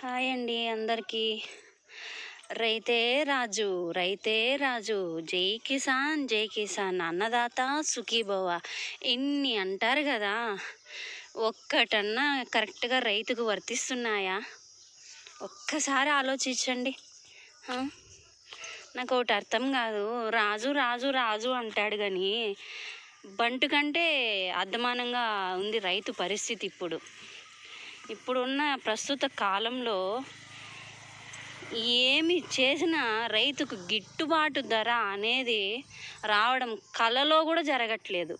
Hi అండి అందరికీ. రైతే రాజు రైతే రాజు జై కిసాన్ జై కిసాన్ అన్నదాత సుఖీభవ. ఇన్ని అంటారు కదా ఒక్కటన్నా కరెక్ట్గా రైతుకు వర్తిస్తున్నాయా? ఒక్కసారి ఆలోచించండి. నాకు ఒకటి అర్థం కాదు. రాజు రాజు రాజు అంటాడు కానీ బంటు కంటే అర్ధమానంగా ఉంది రైతు పరిస్థితి ఇప్పుడు. ఇప్పుడున్న ప్రస్తుత కాలంలో ఏమి చేసినా రైతుకు గిట్టుబాటు ధర అనేది రావడం కలలో కూడా జరగట్లేదు.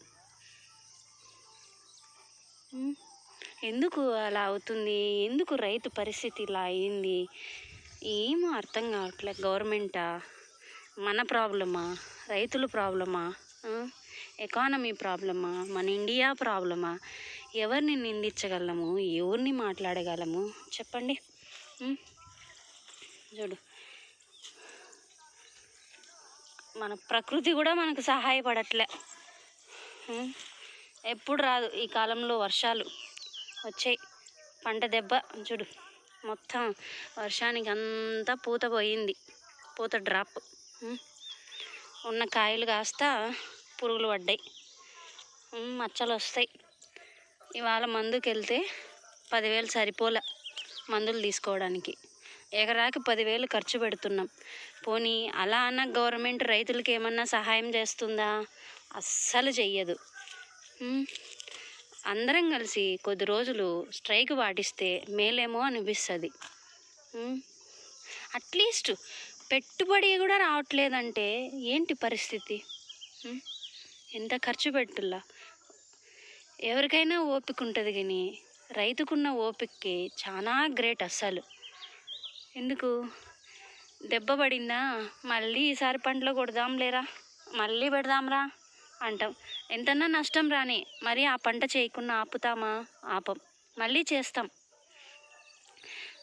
ఎందుకు అలా అవుతుంది? ఎందుకు రైతు పరిస్థితి ఇలా అయింది? ఏమో అర్థం కావట్లేదు గవర్నమెంటా? మన ప్రాబ్లమా? రైతుల ప్రాబ్లమా? ఎకానమీ ప్రాబ్లమా మన ఇండియా ప్రాబ్లమా ఎవరిని నిందించగలము? ఎవరిని మాట్లాడగలము? చెప్పండి. చూడు. మన ప్రకృతి కూడా మనకు సహాయపడట్లే. ఎప్పుడు రాదు. ఈ కాలంలో వర్షాలు వచ్చాయి. పంట దెబ్బ చూడు. మొత్తం వర్షానికి అంతా పూత పోయింది. పూత డ్రాప్ ఉన్న కాయలు కాస్త పురుగులు పడ్డాయి. మచ్చలు వస్తాయి. ఇవాళ మందుకి వెళ్తే పదివేలు సరిపోలే మందులు తీసుకోవడానికి. ఎకరాకి పదివేలు ఖర్చు పెడుతున్నాం. పోనీ అలా అన్న గవర్నమెంట్ రైతులకి ఏమన్నా సహాయం చేస్తుందా? అస్సలు చెయ్యదు. అందరం కలిసి కొద్ది రోజులు స్ట్రైక్ పాటిస్తే మేలేమో అనిపిస్తుంది. అట్లీస్ట్ పెట్టుబడి కూడా రావట్లేదంటే ఏంటి పరిస్థితి? ఎంత ఖర్చు పెట్టుల్లా? ఎవరికైనా ఓపిక ఉంటుంది కానీ రైతుకున్న ఓపికకి చాలా గ్రేట్ అస్సలు. ఎందుకు? దెబ్బ పడిందా? మళ్ళీ ఈసారి పంటలో కొడదాం లేరా మళ్ళీ పెడదాంరా? అంటాం. ఎంతన్నా నష్టం రాని మరి ఆ పంట చేయకుండా ఆపుతామా? ఆపం. మళ్ళీ చేస్తాం.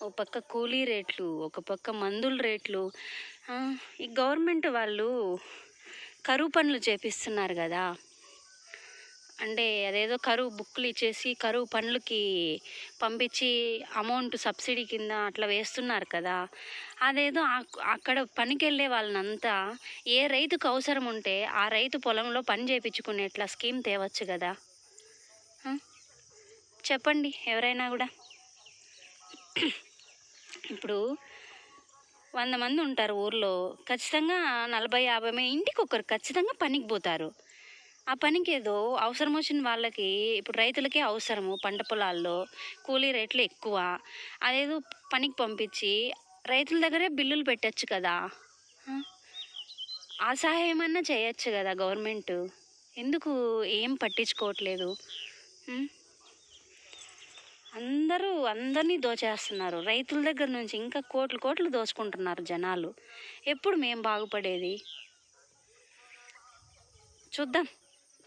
ఒక పక్క కూలీ రేట్లు ఒక పక్క మందుల రేట్లు. ఈ గవర్నమెంట్ వాళ్ళు కరువు పనులు చేపిస్తున్నారు కదా. అంటే అదేదో కరువు బుక్కులు ఇచ్చేసి కరువు పనులకి పంపించి అమౌంట్ సబ్సిడీ కింద అట్లా వేస్తున్నారు కదా. అదేదో అక్కడ పనికి వెళ్ళే వాళ్ళనంతా ఏ రైతుకు అవసరం ఉంటే ఆ రైతు పొలంలో పని చేయించుకునేట్లా స్కీమ్ తేవచ్చు కదా. చెప్పండి ఎవరైనా కూడా. ఇప్పుడు వంద మంది ఉంటారు ఊర్లో. ఖచ్చితంగా నలభై యాభై మంది ఇంటికి ఒకరు ఖచ్చితంగా పనికి పోతారు. ఆ పనికి ఏదో అవసరం వచ్చిన వాళ్ళకి ఇప్పుడు రైతులకే అవసరము పంట పొలాల్లో కూలీ రేట్లు ఎక్కువ. అదేదో పనికి పంపించి రైతుల దగ్గరే బిల్లులు పెట్టచ్చు కదా. ఆ? సహాయం సహాయమన్నా చేయొచ్చు కదా గవర్నమెంట్. ఎందుకు ఏం పట్టించుకోవట్లేదు? అందరూ అందరినీ దోచేస్తున్నారు. రైతుల దగ్గర నుంచి ఇంకా కోట్లు కోట్లు దోచుకుంటున్నారు జనాలు. ఎప్పుడు మేము బాగుపడేది? చూద్దాం.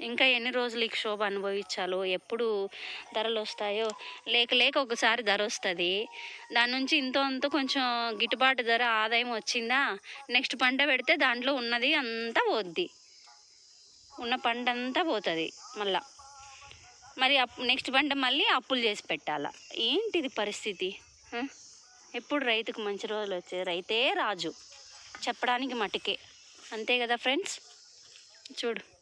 ఇంకా ఎన్ని రోజులు ఈ క్షోభ అనుభవించాలో ఎప్పుడు ధరలు వస్తాయో. లేక లేక ఒకసారి ధర వస్తుంది. దాని నుంచి ఇంతో అంత కొంచెం గిట్టుబాటు ధర ఆదాయం వచ్చిందా? నెక్స్ట్ పంట పెడితే దాంట్లో ఉన్నది అంతా పోద్ది. ఉన్న పంట అంతా పోతుంది మళ్ళా. మరి అప్ నెక్స్ట్ పంట మళ్ళీ అప్పులు చేసి పెట్టాలా. ఏంటిది పరిస్థితి? ఎప్పుడు రైతుకు మంచి రోజులు వచ్చాయి రైతే రాజు. చెప్పడానికి మటుకే. అంతే కదా ఫ్రెండ్స్? చూడు.